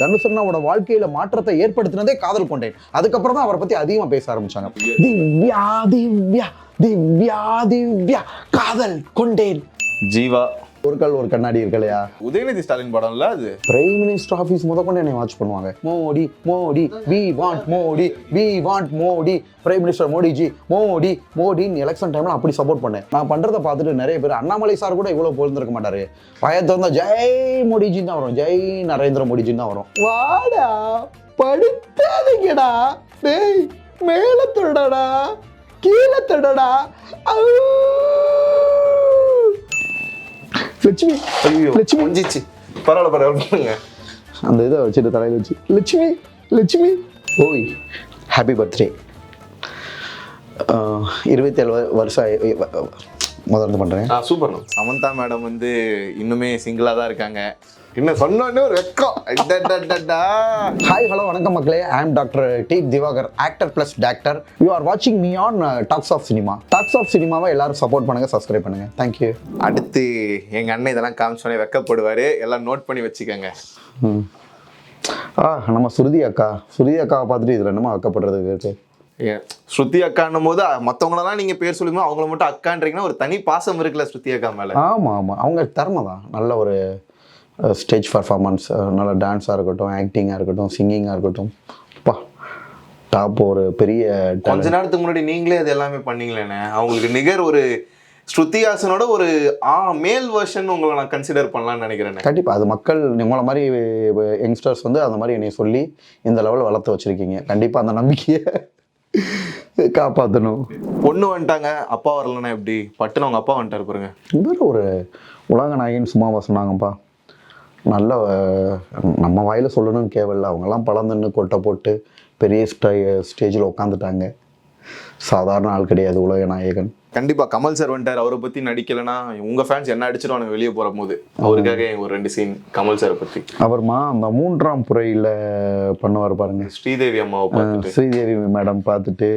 தனுஷண்ணாவோட வாழ்க்கையில மாற்றத்தை ஏற்படுத்தினதே காதல் கொண்டேன். அதுக்கப்புறம் தான் அவரை பத்தி அதிகமா பேச ஆரம்பிச்சாங்க. திவ்யா திவ்யா திவ்யா திவ்யா காதல் கொண்டேன். ஜீவா ஒரு கல் ஒரு கண்ணாடி இருக்கலையா? உதயநிதி ஸ்டாலின் படம்ல அது. பிரைம் மினிஸ்டர் ஆஃபீஸ் முத கொண்டு என்னை வாட்ச் பண்ணுவாங்க. Modi Modi we want Modi we want Modi. Prime minister Modiji Modi மோடின்னு election டைம்ல அப்படி சப்போர்ட் பண்ணேன். நான் பண்றதை பார்த்துட்டு நிறைய பேர் அண்ணாமலை சார் கூட இவ்வளவு பொழுந்திருக்க மாட்டாரு. பயத்தை வந்தா ஜெய் மோடிஜின்னு தான் வரும். ஜெய் நரேந்திர மோடிஜின்னு தான் வரும். வாடா படுத்தாதீங்கடா. டேய் மேல தொடடா கீழே தொடடா லட்சுமி ஐயோ லட்சுமி. கொஞ்சிச்சு. பரவாயில்ல பரவாயில்ல அந்த இதை வச்சுட்டு தலையில் வச்சு லட்சுமி லட்சுமி. ஓய் ஹாப்பி பர்த்டே இருபத்தேழு வருஷம் முதல்ல பண்ணுறேன் ஆ சூப்பர் சமந்தா மேடம் வந்து இன்னுமே சிங்கிளா தான் இருக்காங்க. என்ன வெக்கம். அடடடடா. ஹாய் ஹலோ வணக்கம் மக்களே. I am doctor D Diwakar actor plus doctor you are வாட்சிங் me on talks of cinema talks of சினிமாவை எல்லாரும் சப்போர்ட் பண்ணுங்க சப்ஸ்கிரைப் பண்ணுங்க. தேங்க்யூ அடுத்து எங்க அண்ணன் இதெல்லாம் காமிச்சோடனே வெக்கப்படுவாரு. எல்லாம் நோட் பண்ணி வச்சுக்கோங்க. ஆ நம்ம சுருதி அக்கா. சுருதி அக்காவை பார்த்துட்டு இதில் என்னமா வைக்கப்படுறதுக்கு இருக்கு ஏன், ஸ்ருதி அக்கான்னும் போது மற்றவங்களெல்லாம் நீங்க பேர் சொல்லுங்க அவங்கள மட்டும் அக்கான்றீங்கன்னா ஒரு தனி பாசம் இருக்குல்ல ஸ்ருதி அக்கா மேல. ஆமாம் ஆமாம் அவங்க திறமை தான். நல்ல ஒரு ஸ்டேஜ் பர்ஃபார்மன்ஸ் நல்ல டான்ஸாக இருக்கட்டும் ஆக்டிங்காக இருக்கட்டும் சிங்கிங்காக இருக்கட்டும். பா டாப் ஒரு பெரிய கொஞ்ச நேரத்துக்கு முன்னாடி நீங்களே அது எல்லாமே பண்ணீங்களேண்ணே அவங்களுக்கு நிகர் ஒரு ஸ்ருதிஹாசனோட ஒரு ஆ மேல் வெர்ஷன் உங்களை நான் கன்சிடர் பண்ணலாம்னு நினைக்கிறேன். கண்டிப்பாக அது மக்கள் உங்களை மாதிரி யங்ஸ்டர்ஸ் வந்து அந்த மாதிரி என்னை சொல்லி இந்த லெவலில் வளர்த்து வச்சுருக்கீங்க. கண்டிப்பாக அந்த நம்பிக்கையை காப்பாற்றணும் பொண்ணு வந்துட்டாங்க அப்பா வரலன்னா எப்படி? பட்டுன்னு அவங்க அப்பா வந்துட்டாரு பாருங்க. இவர் ஒரு உலக நாயகன் சும்மாவா சொன்னாங்கப்பா. நல்ல நம்ம வாயில் சொல்லணும்னு கேவல்ல. அவங்கெல்லாம் பழந்துன்னு கொட்டை போட்டு பெரிய ஸ்டே ஸ்டேஜில் உட்காந்துட்டாங்க சாதாரண ஆள் கிடையாது உலக நாயகன். கண்டிப்பா கமல் சார் வந்துட்டார். அவரை பத்தி நடிக்கலைன்னா உங்க ஃபேன்ஸ் என்ன அடிச்சிருவாங்க வெளியே போற போது அவருக்காக ஒரு ரெண்டு சீன் கமல் சாரை பத்தி. அப்புறமா அந்த மூன்றாம் புறையில் பண்ணுவார் பாருங்க. ஸ்ரீதேவி அம்மாவை ஸ்ரீதேவி மேடம் பார்த்துட்டு.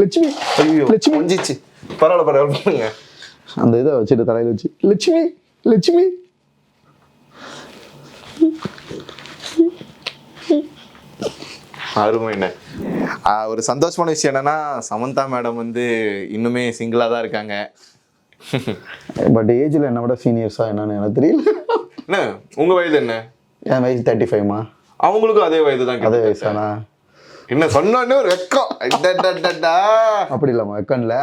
லட்சுமி லட்சுமி. பரவாயில்ல பரவாயில்ல அந்த இதை வச்சுட்டு தலையில் வச்சு லட்சுமி லட்சுமி? அருமைண்ணே ஆ, ஒரு சந்தோஷமான விஷயம் என்னன்னா சமந்தா மேடம் வந்து இன்னுமே சிங்கிளா தான் இருக்காங்க. பட் ஏஜில் என்னை விட சீனியர்ஸாக என்னன்னு எனக்கு தெரியல. என்ன உங்க வயது என்ன? என் வயசு தேர்ட்டி ஃபைவ்மா அவங்களுக்கும் அதே வயது தான் அதே வயசானா? என்ன சொன்னோடனே ஒரு வெக்கம். அப்படி இல்லாம வெக்கன்ல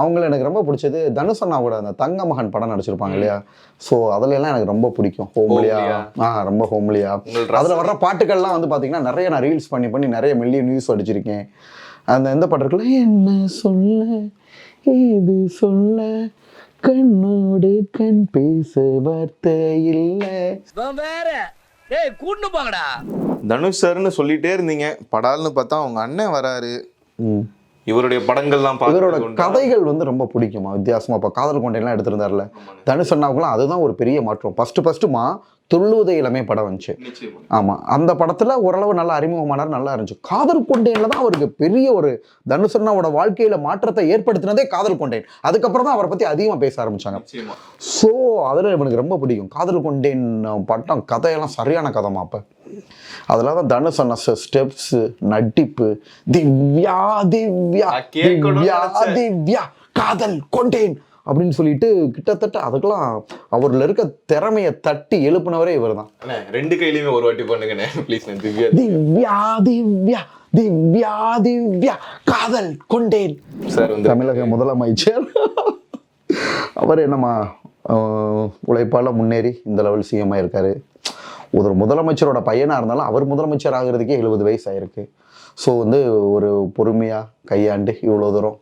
அவங்கள எனக்கு ரொம்ப பிடிச்சது தனுஷ் அண்ணா கூட அந்த தங்க மகன் படம் நடிச்சிருப்பாங்க இல்லையா? ஸோ அதுல எல்லாம் எனக்கு ரொம்ப பிடிக்கும். ஹோம்லியா. ஆ ரொம்ப ஹோம்லியா அதுல வர்ற பாட்டுகள்லாம் வந்து பாத்தீங்கன்னா நிறைய நான் ரீல்ஸ் பண்ணி பண்ணி நிறைய மில்லியன் நியூஸ் அடிச்சிருக்கேன். அந்த எந்த பாட்டு இருக்குல்ல என்ன சொல்ல ஏது சொல்ல கண்ணோடு கண் பேச வார்த்தை இல்லை. வேற. டேய் கூட்டு போங்கடா. தனுஷ் சார்னு சொல்லிட்டே இருந்தீங்க. படால்னு பார்த்தா அவங்க அண்ணன் வராரு. இவருடைய படங்கள்லாம் இவரோட? கதைகள் வந்து ரொம்ப பிடிக்குமா? வித்தியாசமா இப்போ காதல் கொண்டையெல்லாம் எடுத்திருந்தார்ல. தனுஷ் அண்ணாவுக்குலாம் அதுதான் ஒரு பெரிய மாற்றம். ஃபர்ஸ்ட் ஃபர்ஸ்ட்டுமா துள்ளுவதை இளமை படம் வந்துச்சு. நிச்சயமா. ஆமா. அந்த படத்துல ஓரளவு நல்லா அறிமுகமானார் நல்லா இருந்துச்சு. காதல் கொண்டேன்ல தான் அவருக்கு பெரிய ஒரு தனுஷ் அண்ணாவோட வாழ்க்கையில மாற்றத்தை ஏற்படுத்தினதே காதல் கொண்டேன். அதுக்கப்புறம் தான் அவரை பத்தி அதிகமா பேச ஆரம்பிச்சாங்க. நிச்சயமா. ஸோ அதில் எனக்கு ரொம்ப பிடிக்கும். காதல் கொண்டேன் பட்டம் கதையெல்லாம் சரியான கதைமா அப்போ. அதில் தான் தனுஷ் அண்ணா ஸ்டெப்ஸ் நடிப்பு திவ்யா திவ்யா திவ்யா. திவ்யா காதல் கொண்டேன். அப்படின்னு சொல்லிட்டு கிட்டத்தட்ட அதுக்கெல்லாம் அவர்ல இருக்க திறமையை தட்டி எழுப்புனவரே இவர் தான் ரெண்டு கையிலயுமே ஒரு வாட்டி பண்ணுங்கண்ணே ப்ளீஸ் திவ்யா. திவ்யா திவ்யா திவ்யா திவ்யா காதல் கொண்டேன். சார் தமிழக முதலமைச்சர். அவர் என்னம்மா உழைப்பால முன்னேறி இந்த லெவல் சிஎம் ஆயிருக்காரு ஒரு முதலமைச்சரோட பையனா இருந்தாலும் அவர் முதலமைச்சர் ஆகிறதுக்கே எழுபது வயசு ஆயிருக்கு. ஸோ வந்து ஒரு பொறுமையாக கையாண்டு இவ்வளோ தூரம்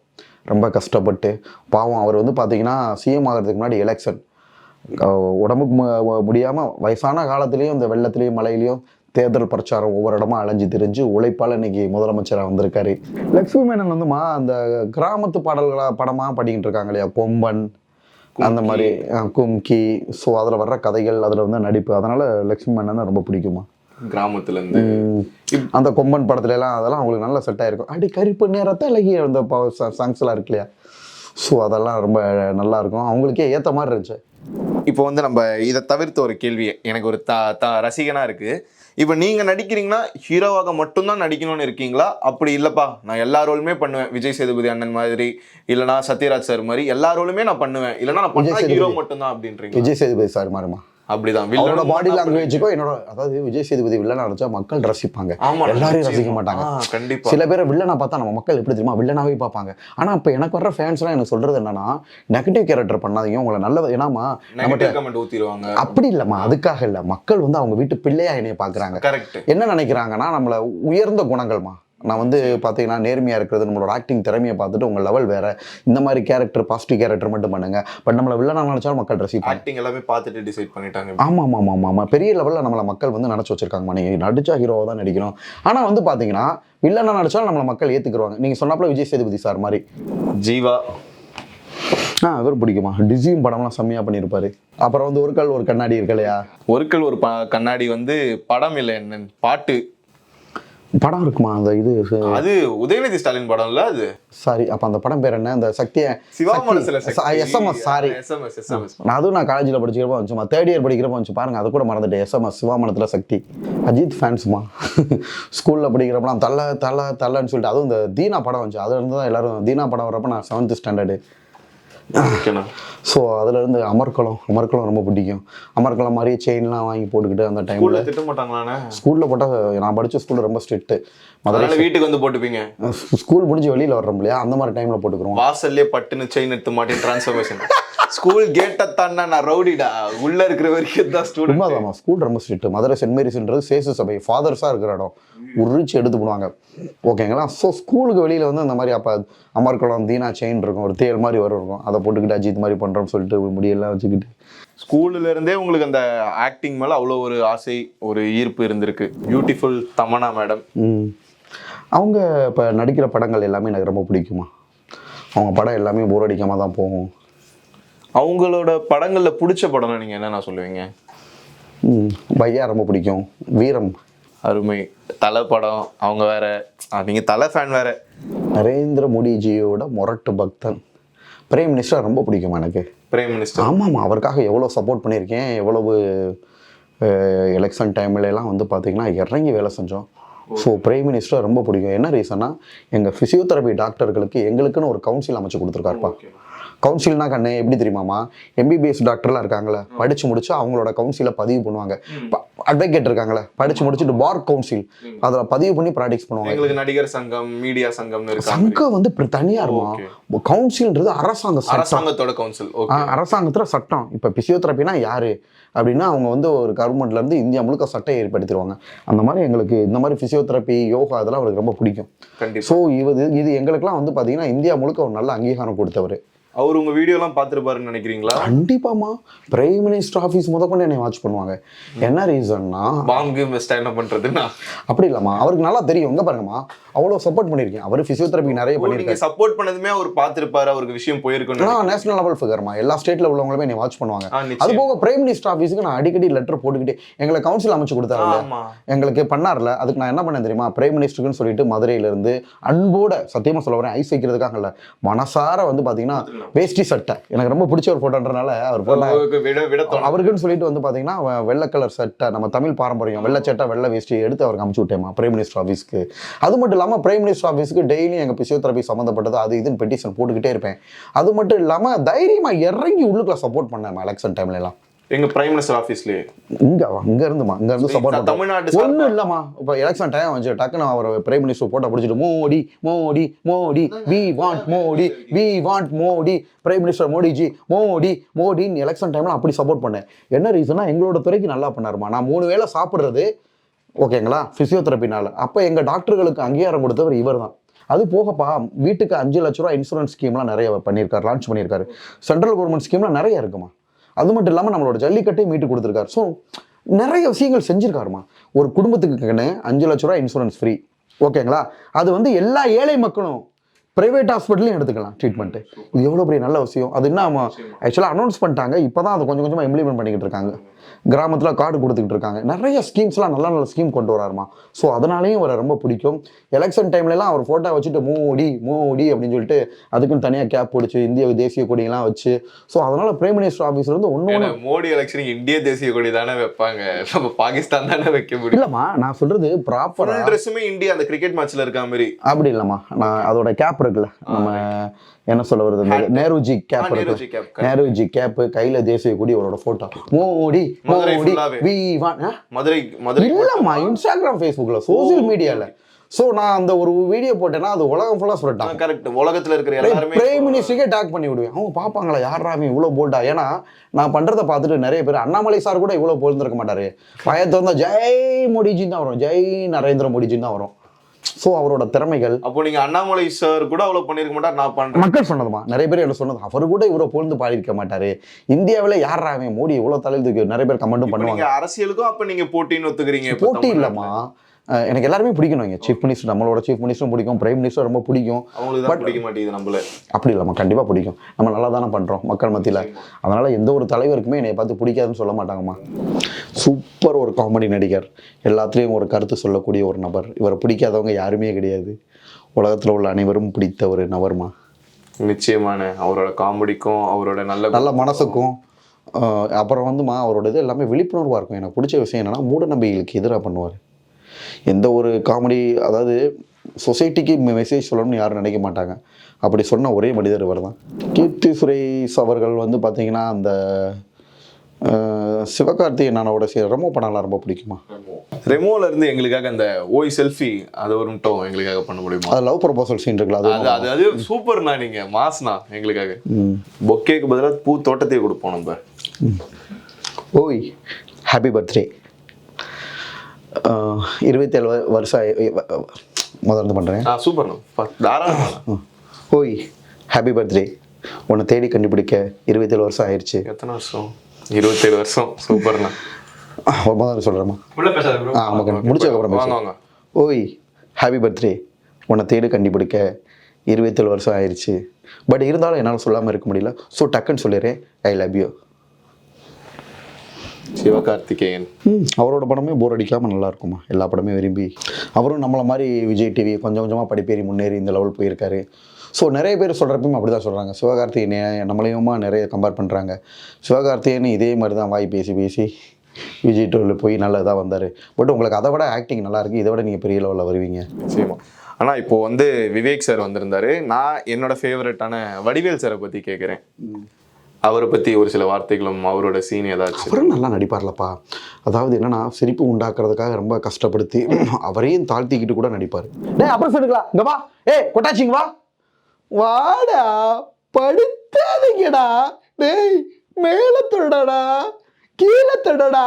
ரொம்ப கஷ்டப்பட்டு பாவம் அவர் வந்து பார்த்தீங்கன்னா சிஎம் ஆகிறதுக்கு முன்னாடி எலெக்ஷன் உடம்புக்கு மு- முடியாம வயசான காலத்துலேயும் இந்த வெள்ளத்துலேயும் மழையிலையும் தேர்தல் பிரச்சாரம் ஒவ்வொரு இடமா அலைஞ்சு திரிஞ்சு உழைப்பால் இன்னைக்கு முதலமைச்சராக வந்திருக்காரு. லக்ஷ்மி மேனன் வந்துமா அந்த கிராமத்து பாடல்களா படமா படிக்கிட்டு இருக்காங்க இல்லையா? கொம்பன் அந்த மாதிரி கும்கி ஸோ அதில் வர்ற கதைகள் அதில் வந்து நடிப்பு. அதனால லக்ஷ்மி மேனனை ரொம்ப பிடிக்குமா? கிராமத்துல இருந்து அந்த கொம்பன் படத்துல எல்லாம் அதெல்லாம் அவங்களுக்கு நல்லா செட் ஆயிருக்கும். அடி கருப்பு நேரத்தை அழகிய அந்த சாங்ஸ் எல்லாம் இருக்கு இல்லையா? ஸோ அதெல்லாம் ரொம்ப நல்லா இருக்கும். அவங்களுக்கே ஏற்ற மாதிரி இருந்துச்சு. இப்போ வந்து நம்ம இதை தவிர்த்த ஒரு கேள்வி எனக்கு ஒரு த த ரசிகனா இருக்கு. இப்போ நீங்க நடிக்கிறீங்கன்னா ஹீரோவாக மட்டும்தான் நடிக்கணும்னு இருக்கீங்களா? அப்படி இல்லப்பா. நான் எல்லா ரோலுமே பண்ணுவேன். விஜய் சேதுபதி அண்ணன் மாதிரி இல்லனா சத்யராஜ் சார் மாதிரி எல்லா ரோலுமே நான் பண்ணுவேன். இல்லனா நான் பண்ணா விஜய் ஹீரோ. மட்டும்தான் அப்படின்றீங்க விஜய் சேதுபதி சார் மாறுமா அப்படிதான். அவரோட பாடி லாங்குவேஜுக்கும் என்னோட அதாவது விஜய் சேதுபதி வில்லனா நடிச்சா மக்கள் ரசிப்பாங்க. எல்லாரையும் நிச்சயமா. ரசிக்க மாட்டாங்க. கண்டிப்பா. சில பேரை வில்லனா பார்த்தா நம்ம மக்கள் எப்படி தெரியுமா வில்லனாவே பார்ப்பாங்க. ஆனா இப்போ எனக்கு வர்ற ஃபேன்ஸ்லாம் எனக்கு சொல்றது என்னன்னா நெகட்டிவ் கேரக்டர் பண்ணாதீங்க உங்களை நல்ல ஏன்னாமா ஊத்திடுவாங்க. அப்படி இல்லம்மா அதுக்காக இல்ல. மக்கள் வந்து அவங்க வீட்டு பிள்ளையா என்னைய பாக்குறாங்க. என்ன நினைக்கிறாங்கன்னா நம்மள உயர்ந்த குணங்கள்மா. நான் வந்து பார்த்தீங்கன்னா நேர்மையாக இருக்கிறது நம்மளோட ஆக்டிங் திறமையை பார்த்துட்டு உங்கள் லெவல் வேற. இந்த மாதிரி கேரக்டர் பாசிட்டிவ் கேரக்டர் மட்டும் பண்ணுங்க. பட் நம்மளை வில்லனா நினைச்சாலும் மக்கள் ரசிப்பாங்க. ஆக்டிங் எல்லாமே பார்த்துட்டு டிசைட் பண்ணிட்டாங்க ஆமாம் ஆமாம் ஆமாம் ஆமாம் பெரிய லெவலில் நம்மளை மக்கள் வந்து நினச்சி வச்சிருக்காங்கம்மா. நீங்கள் நடிச்சா ஹீரோவாக தான் நடிக்கணும். ஆனால் வந்து பார்த்தீங்கன்னா வில்லனா நடிச்சாலும் நம்மளை மக்கள் ஏற்றுக்குருவாங்க நீங்கள் சொன்னாப்புல விஜய் சேதுபதி சார் மாதிரி. ஜீவா. ஆ இவர் பிடிக்குமா? டிசியும் படம்லாம் செம்மையாக பண்ணியிருப்பாரு அப்புறம் வந்து ஒரு கல் ஒரு கண்ணாடி இருக்கு இல்லையா? ஒரு ப- கண்ணாடி வந்து படம் இல்லை என்ன பாட்டு. படம் இருக்குமா அந்த இது? அது உதயநிதி ஸ்டாலின் படம் இல்ல அது. சாரி அப்போ அந்த படம் பேர் என்ன? இந்த சக்தியை சிவா எஸ்எம்எஸ் சாரி நான் அதுவும் நான் காலேஜில் படிச்சிருப்போம் வந்துச்சுமா தேர்ட் இயர் படிக்கிறப்ப வந்துச்சு பாருங்க அது கூட மறந்துட்டேன். எஸ்எம்எஸ் சிவாமணத்தில் சக்தி. அஜித் ஃபேன்ஸுமா ஸ்கூலில் படிக்கிறப்பலாம் தள்ள தள்ள தள்ளன்னு சொல்லிட்டு அதுவும் இந்த தீனா படம் வந்துச்சு. அதுல இருந்து தான் எல்லாரும் தீனா படம் வரப்ப நான் செவன்த் ஸ்டாண்டர்டு ஓகேண்ணா. ஸோ அதுலேருந்து அமர்க்களம் அமர்க்களம் ரொம்ப பிடிக்கும். அமர்க்களம் மாதிரியே செயின்லாம் வாங்கி போட்டுக்கிட்டு அந்த டைமில் ஸ்கூல்ல திட்ட மாட்டாங்களாண்ணே ஸ்கூலில் போட்டால் நான் படித்த ஸ்கூல் ரொம்ப ஸ்ட்ரிக்ட்டு அதனால வீட்டுக்கு வந்து போட்டுப்பீங்க. ஸ்கூல் முடிஞ்சு வெளியில் வர்றோம் இல்லையா? அந்த மாதிரி டைமில் போட்டுக்கிறோம் வாசல்லே பட்டுன்னு செயின் எடுத்து மாட்டேன் டிரான்ஸ்ஃபர்மேஷன் ஸ்கூல் கேட்டை தாண்டா நான் ரவுடிடா. உள்ள இருக்கிற வரைக்கும் தான் ஸ்டூடெண்ட் உண்மைதாம்மா. ஸ்கூல் ரொம்ப ஸ்ட்ரிக்ட் மதுரை சென்ட் மேரிஸ்ன்றது சேசு சபை. ஃபாதர்ஸாக இருக்கிற இடம். உரிச்சு எடுத்து போடுவாங்க. ஓகேங்களா ஸோ ஸ்கூலுக்கு வெளியில் வந்து இந்த மாதிரி அப்போ அமர்குளம் தீனா செயின் இருக்கும். ஒரு தேல் மாதிரி வரும் இருக்கும். அதை போட்டுக்கிட்டு அஜித் மாதிரி பண்ணுறோம்னு சொல்லிட்டு முடியெல்லாம் வச்சுக்கிட்டு. ஸ்கூல்ல இருந்தே உங்களுக்கு அந்த ஆக்டிங் மேல அவ்வளோ ஒரு ஆசை ஒரு ஈர்ப்பு இருந்திருக்கு. Beautiful Tamannaah madam. அவங்க இப்போ நடிக்கிற படங்கள் எல்லாமே எனக்கு ரொம்ப பிடிக்குமா? அவங்க படம் எல்லாமே போர் அடிக்காம தான் போகும். அவங்களோட படங்கள்ல பிடிச்ச படம்னா நீங்க என்ன சொல்லுவீங்க. பையா ரொம்ப பிடிக்கும். வீரம். அருமை. தலை படம் அவங்க வேற. ஆ, நீங்க தலை ஃபேன் வேற. நரேந்திர மோடிஜியோட முரட்டு பக்தன். பிரைம் மினிஸ்டர் ரொம்ப பிடிக்கும் எனக்கு. பிரைம் மினிஸ்டர் ஆமாம்மா அவருக்காக எவ்வளோ சப்போர்ட் பண்ணியிருக்கேன். எவ்வளவு எலெக்ஷன் டைம்லலாம் வந்து பார்த்தீங்கன்னா இறங்கி வேலை செஞ்சோம். ஸோ பிரைம் மினிஸ்டர் ரொம்ப பிடிக்கும். என்ன ரீசன்னா எங்கள் ஃபிசியோதெரபி டாக்டர்களுக்கு எங்களுக்குன்னு ஒரு கவுன்சில் அமைச்சு கொடுத்துருக்காருப்பா. கவுன்சில்னா கண்ணு எப்படி தெரியுமாமா எம்பிபிஎஸ் டாக்டர்லாம் இருக்காங்களே படிச்சு முடிச்சு அவங்களோட கவுன்சிலை பதிவு பண்ணுவாங்க. அட்வொகேட் இருக்காங்களே படிச்சு முடிச்சுட்டு பார் கவுன்சில் அதில் பதிவு பண்ணி ப்ராக்டிஸ் பண்ணுவாங்க. எங்களுக்கு நடிகர் சங்கம் மீடியா இருக்காங்க. சங்கம் வந்து இப்படி தனியா இருமா கவுன்சில்ன்றது அரசாங்க அரசாங்கத்தோட கவுன்சில் அரசாங்கத்துல சட்டம். இப்போ பிசியோதெரப்பினா யாரு? அப்படின்னா அவங்க வந்து ஒரு கவர்மெண்ட்ல இருந்து இந்தியா முழுக்க சட்டம் ஏற்படுத்திடுவாங்க. அந்த மாதிரி எங்களுக்கு இந்த மாதிரி பிசியோதெரப்பி யோகா அதெல்லாம் அவருக்கு ரொம்ப பிடிக்கும். ஸோ இது இது எங்களுக்கெல்லாம் வந்து பார்த்தீங்கன்னா இந்தியா முழுக்க ஒரு நல்ல அங்கீகாரம் கொடுத்தவர். அவர் உங்க வீடியோலாம் பார்த்துருப்பாருன்னு நினைக்கிறீங்களா? கண்டிப்பாமா பிரைம் மினிஸ்டர் ஆஃபீஸ் முதற்கொண்டு என்னை வாட்ச் பண்ணுவாங்க. என்ன ரீசன்னா பாங்கு என்ன பண்றதுன்னா? அப்படி இல்லைம்மா. அவருக்கு நல்லா தெரியும். எங்க பாருங்கம்மா. அவ்வளோ சப்போர்ட் பண்ணியிருக்கேன். அவர் பிசியோதெரப்பி நிறைய பண்ணியிருக்காரு. சப்போர்ட் பண்ணதுமே அவர் பார்த்திருப்பாரு. அவருக்கு விஷயம் போயிருக்கும் நான் நேஷனல் லெவல் ஃபிகர்மா எல்லா ஸ்டேட்ல உள்ளவங்களுமே என்னை வாட்ச் பண்ணுவாங்க. அது. போக பிரைம் மினிஸ்டர் ஆஃபீஸுக்கு நான் அடிக்கடி லெட்டர் போட்டுக்கிட்டே எங்களை கவுன்சில் அமைச்சு கொடுத்தாருல்ல. எங்களுக்கு பண்ணார்ல அதுக்கு நான் என்ன பண்ணேன் தெரியுமா? பிரைம் மினிஸ்டருக்குன்னு சொல்லிட்டு மதுரையில இருந்து அன்போட சத்தியமா சொல்ல வரேன் ஐஸ் வைக்கிறதுக்காக இல்ல மனசார வந்து பாத்தீங்கன்னா வேஷ்டி சட்டை. எனக்கு ரொம்ப பிடிச்ச ஒரு போட்டோன்றனால அவர் போட்ட அவருக்குன்னு சொல்லிட்டு வந்து பாத்தீங்கன்னா அவன் வெள்ளை கலர் சட்டை நம்ம தமிழ் பாரம்பரியம் வெள்ளை சட்டை வெள்ளை வேஷ்டி எடுத்து அவருக்கு அமுச்சு விட்டேமா பிரைம் மினிஸ்டர் ஆஃபீஸ்க்கு அது மட்டும் இல்லாம பிரைம் மினிஸ்டர் ஆஃபீஸ்க்கு டெய்லி எங்க பிசியோதெரபி சம்மந்தப்பட்டது அது இதுன்னு பெட்டிஷன் போட்டுக்கிட்டே இருப்பேன். அது மட்டும் இல்லாம தைரியமா இறங்கி உள்ளுக்குள்ள சப்போர்ட் பண்ணேன் எலெக்ஷன் டைம்ல எல்லாம். எங்க பிரைம் மினிஸ்டர் ஆபீஸ்லயே இங்க இங்க இருந்துமா இங்க இருந்து சப்போர்ட் தமிழ்நாடு ஒண்ணும் இல்லம்மா. இப்போ எலெக்ஷன் டைம் வந்து டக்குன்னு அவர் பிரைம் மினிஸ்டர் போட்டோ பிடிச்சிட்டு Modi Modi Modi we want Modi we want Modi prime minister Modiji Modi மோடின்னு election டைம்ல அப்படி சப்போர்ட் பண்ணேன். என்ன ரீசனா எங்களோட துறைக்கு நல்லா பண்ணாருமா நான் மூணு வேளை சாப்பிட்றது ஓகேங்களா ஃபிசியோதெரப்பினால அப்போ எங்க டாக்டர்களுக்கு அங்கீகாரம் கொடுத்தவர் இவர் தான் அது போகப்பா வீட்டுக்கு அஞ்சு லட்ச ரூபா இன்சூரன்ஸ் ஸ்கீம்லாம் நிறைய பண்ணியிருக்காரு லான்ச் பண்ணியிருக்காரு. சென்ட்ரல் கவர்மெண்ட் ஸ்கீம்லாம் நிறைய இருக்குமா அது மட்டும் இல்லாமல் நம்மளோட ஜல்லிக்கட்டையும் மீட்டு கொடுத்துருக்காரு. ஸோ நிறைய விஷயங்கள் செஞ்சிருக்காருமா. ஒரு குடும்பத்துக்கு அஞ்சு லட்ச ரூபா இன்சூரன்ஸ் ஃப்ரீ ஓகேங்களா அது வந்து எல்லா ஏழை மக்களும் பிரைவேட் ஹாஸ்பிட்டலையும் எடுத்துக்கலாம் ட்ரீட்மெண்ட்டு இது எவ்வளோ பெரிய நல்ல விஷயம். அது என்ன ஆக்சுவலாக அனௌன்ஸ் பண்ணிட்டாங்க. இப்போ தான் அதை கொஞ்சம் கொஞ்சமாக இம்ப்ளிமெண்ட் பண்ணிக்கிட்டு இருக்காங்க. கிராமத்தில் கார்டு கொடுத்துக்கிட்டு இருக்காங்க. நிறைய ஸ்கீம்ஸ்லாம் நல்ல நல்ல ஸ்கீம் கொண்டு வராருமா. ஸோ அதனாலேயும் அவரை ரொம்ப பிடிக்கும். எலெக்ஷன் டைம்லலாம் அவர் ஃபோட்டோ வச்சுட்டு மோடி மோடி அப்படின்னு சொல்லிட்டு அதுக்குன்னு தனியாக கேப் பிடிச்சி இந்திய தேசிய கொடியெல்லாம் வச்சு. ஸோ அதனால பிரைம் மினிஸ்டர் ஆஃபீஸ்ல இருந்து ஒன்று மோடி எலெக்ஷனுக்கு இந்திய தேசிய கொடி தானே வைப்பாங்க. நம்ம பாகிஸ்தான் தானே வைக்க முடியும். இல்லைம்மா நான் சொல்றது ப்ராப்பரா ஃபுல் ட்ரெஸ்ஸுமே இந்தியா அந்த கிரிக்கெட் மேட்ச்ல இருக்க மாதிரி. அப்படி இல்லைம்மா. நான் அதோட கேப் இருக்குல்ல. நம்ம என்ன சொல்ல வருது நேருஜி கேப் நேருஜி கேப் கையில தேசிய கொடி அவரோட photo Modi Modi. We want? Madurai Madurai இல்லம்மா இன்ஸ்டாகிராம் ஃபேஸ்புக்ல சோஷியல் மீடியால சோ நான் அந்த ஒரு வீடியோ போட்டேன்னா அது உலகம் ஃபுல்லா சொல்லிட்டான் கரெக்ட் உலகத்துல இருக்கிற எல்லாருமே பிரைம் மினிஸ்டருக்கே டேக் பண்ணி விடுவேன். அவங்க பார்ப்பாங்களா யாராமே இவ்வளோ போல்டா ஏன்னா நான் பண்றத பார்த்துட்டு நிறைய பேர் அண்ணாமலை சார் கூட இவ்வளோ போயிருந்திருக்க மாட்டாரு. பயத்தை வந்தா ஜெய் மோடிஜின்னு தான் வரும். ஜெய் நரேந்திர மோடிஜின்னு தான் வரும். ஸோ அவரோட திறமைகள். அப்போ நீங்க அண்ணாமலை சார் கூட அவ்வளவு பண்ணிருக்க மாட்டார் நான் பண்றேன். மக்கள் சொன்னதுமா? நிறைய பேர் என்ன சொன்னது. அவர் கூட இவ்வளோ புகழ்ந்து பாடியிருக்க மாட்டாரு. இந்தியாவில் யாரா அவன்? மோடி இவ்வளோ தலையில் தூக்கி நிறைய பேர் கமெண்ட்டும் பண்ணுவாங்க. அரசியலுக்கும் அப்ப நீங்க போட்டின்னு ஒத்துக்கிறீங்க போட்டி. இல்லைம்மா. எனக்கு எல்லாருமே பிடிக்கணும் இங்கே. சீஃப் மினிஸ்டர் நம்மளோட சீஃப் மினிஸ்டரும் பிடிக்கும். பிரைம் மினிஸ்டர் ரொம்ப பிடிக்கும். அவங்களுக்கு பிடிக்க மாட்டேங்குது நம்மள. அப்படி இல்லைம்மா. கண்டிப்பாக பிடிக்கும். நம்ம நல்லா தானே பண்ணுறோம் மக்கள் மத்தியில். அதனால எந்த ஒரு தலைவருக்குமே என்னை பார்த்து பிடிக்காதுன்னு சொல்ல மாட்டாங்கம்மா. சூப்பர் ஒரு காமெடி நடிகர். எல்லாத்துலேயும் ஒரு கருத்து சொல்லக்கூடிய ஒரு நபர். இவரை பிடிக்காதவங்க யாருமே கிடையாது. உலகத்தில் உள்ள அனைவரும் பிடித்த ஒரு நபர்மா? நிச்சயமான. அவரோட காமெடிக்கும் அவரோட நல்ல நல்ல மனசுக்கும் அப்புறம் வந்துமா அவரோட இது எல்லாமே விழிப்புணர்வாக இருக்கும். எனக்கு பிடிச்ச விஷயம் என்னன்னா மூட நம்பிக்கைகளுக்கு எதிராக பண்ணுவார். எந்த ஒரு காமெடி அதாவது சொசைட்டிக்கு மெசேஜ் சொல்லணும்னு யாரும் நினைக்க மாட்டாங்க. அப்படி சொன்ன ஒரே மனிதர் இவர் தான் கீர்த்தி சுரேஷ் அவர்கள் வந்து பார்த்தீங்கன்னா அந்த சிவகார்த்திகேயன் அண்ணனோட சி ரெமோ படம்லாம் ரொம்ப பிடிக்குமா? ரெமோல இருந்து எங்களுக்காக அந்த ஓய் செல்ஃபி அது ஒரு மட்டும் எங்களுக்காக பண்ண முடியுமா? அது லவ் ப்ரொபோசல் சீன் இருக்குல்ல அது அது அது சூப்பர்ண்ணா நீங்க மாஸ்னா எங்களுக்காக. ம். பொக்கேக்கு பதிலாக பூ தோட்டத்தையே கொடுப்போம் நம்ம. ஓய் ஹாப்பி பர்த்டே இருபத்தேழு வருஷம் இருந்து பண்ணுறேன் ஆ சூப்பர்ண்ணா. தாராளம் ஓய் ஹாப்பி பர்த்டே உன்னை தேடி கண்டுபிடிக்க இருபத்தேழு வருஷம் ஆயிடுச்சு எத்தனை வருஷம்? இருபத்தேழு வருஷம். சூப்பர்ண்ணா. முதல்ல சொல்கிறேம்மா உள்ள பேசாத bro. ஆ ஆமாம் முடிச்சதுக்கப்புறம் வாங்க ஓய் ஹாப்பி பர்த்டே உன்னை தேடி கண்டுபிடிக்க இருபத்தேழு வருஷம் ஆயிடுச்சு பட் இருந்தாலும் என்னால் சொல்லாமல் இருக்க முடியல. ஸோ டக்குன்னு சொல்லிடுறேன். I love you Sivakarthikeyan. அவரோட படமே போர் அடிக்காமல் நல்லா இருக்குமா எல்லா படமே விரும்பி. அவரும் நம்மளை மாதிரி விஜய் டிவி கொஞ்சம் கொஞ்சமாக படிப்பேறி முன்னேறி இந்த லெவல் போயிருக்காரு. ஸோ நிறைய பேர் சொல்கிறப்பையும் அப்படி தான் சொல்கிறாங்க சிவகார்த்திகேயனை நம்மளையுமா நிறைய கம்பேர் பண்ணுறாங்க சிவகார்த்திகேயன் இதே மாதிரி தான் வாய் பேசி பேசி விஜய் டூவில் போய் நல்லா இதாக வந்தார். பட் உங்களுக்கு அதை விட ஆக்டிங் நல்லா இருக்கு. இதை விட நீங்கள் பெரிய லெவலில் வருவீங்க. நிச்சயமா. ஆனா இப்போ வந்து விவேக் சார் வந்திருந்தாரு. நான் என்னோட ஃபேவரட்டான வடிவேல் சாரை பத்தி கேட்குறேன் அவரை பத்தி ஒரு சில வார்த்தைகளும் அவரோட சீன் ஏதாச்சும். அவரும் நல்லா நடிப்பார்லப்பா. அதாவது என்னன்னா சிரிப்பு உண்டாக்குறதுக்காக ரொம்ப கஷ்டப்படுத்தி அவரையும் தாழ்த்திக்கிட்டு கூட நடிப்பார். டேய் அப்புறம் சொல்லுங்களா இங்க வா. ஏய் கொட்டாச்சிங்க வா. வாடா படுத்தாதீங்கடா. டேய் மேல தொடடா கீழே தொடடா.